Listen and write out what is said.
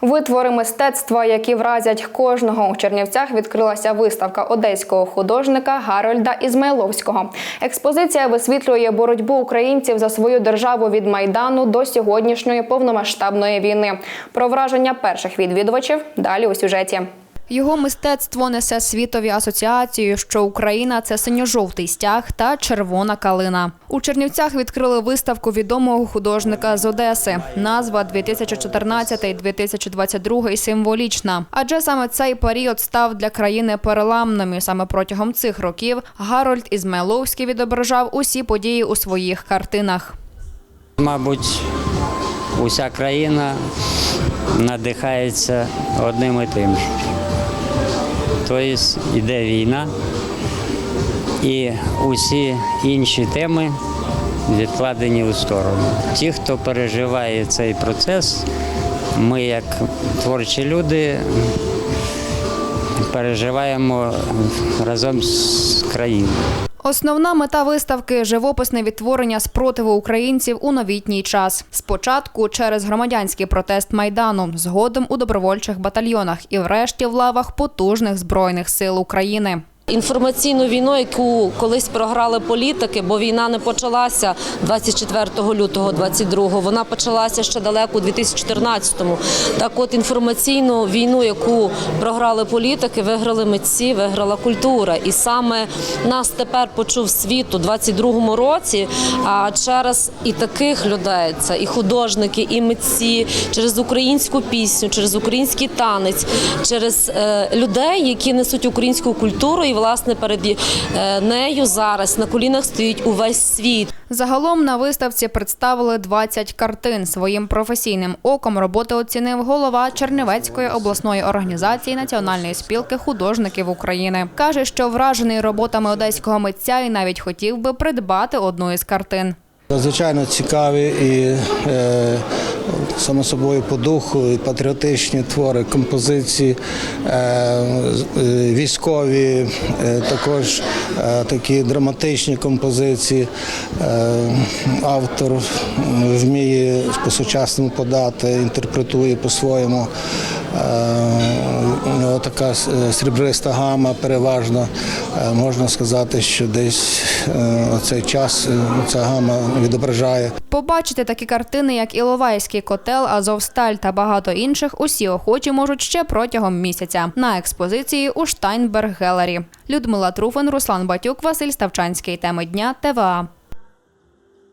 Витвори мистецтва, які вразять кожного у Чернівцях, відкрилася виставка одеського художника Гарольда Ізмайловського. Експозиція висвітлює боротьбу українців за свою державу від майдану до сьогоднішньої повномасштабної війни. Про враження перших відвідувачів далі у сюжеті. Його мистецтво несе світові асоціацію, що Україна це синьо-жовтий стяг та червона калина. У Чернівцях відкрили виставку відомого художника з Одеси. Назва 2014-2022 символічна. Адже саме цей період став для країни переламним. І саме протягом цих років Гарольд Ізмайловський відображав усі події у своїх картинах. Мабуть, уся країна надихається одним і тим. Тобто йде війна, і усі інші теми відкладені у сторону. Ті, хто переживає цей процес, ми, як творчі люди, переживаємо разом з країною. Основна мета виставки живописне відтворення спротиву українців у новітній час. Спочатку через громадянський протест майдану, згодом у добровольчих батальйонах і, врешті, в лавах потужних збройних сил України. Інформаційну війну, яку колись програли політики, бо війна не почалася 24 лютого 22-го, вона почалася ще далеко у 2014-му. Так от інформаційну війну, яку програли політики, виграли митці, виграла культура. І саме нас тепер почув світ у 22-му році, а через і таких людей, це і художники, і митці, через українську пісню, через український танець, через е, людей, які несуть українську культуру, і власне перед е, нею зараз на колінах стоїть увесь світ. Загалом на виставці представили 20 картин. Своїм професійним оком роботи оцінив голова Чернівецької обласної організації Національної спілки художників України. Каже, що вражений роботами одеського митця і навіть хотів би придбати одну із картин. Надзвичайно цікаві і е, само собою по духу, і патріотичні твори, композиції, е, е, військові, е, також такі драматичні композиції. Автор вміє по-сучасному подати, інтерпретує по-своєму. Е, така срібриста гама переважно. Е, Можна сказати, що десь е, оцей час ця гама відображає. Побачити такі картини, як Іловайський котел, Азовсталь та багато інших, усі охочі можуть ще протягом місяця на експозиції у Штайнберг Гелері. Людмила Труфан, Руслан Батюк, Василь Ставчанський. Теми дня ТВА.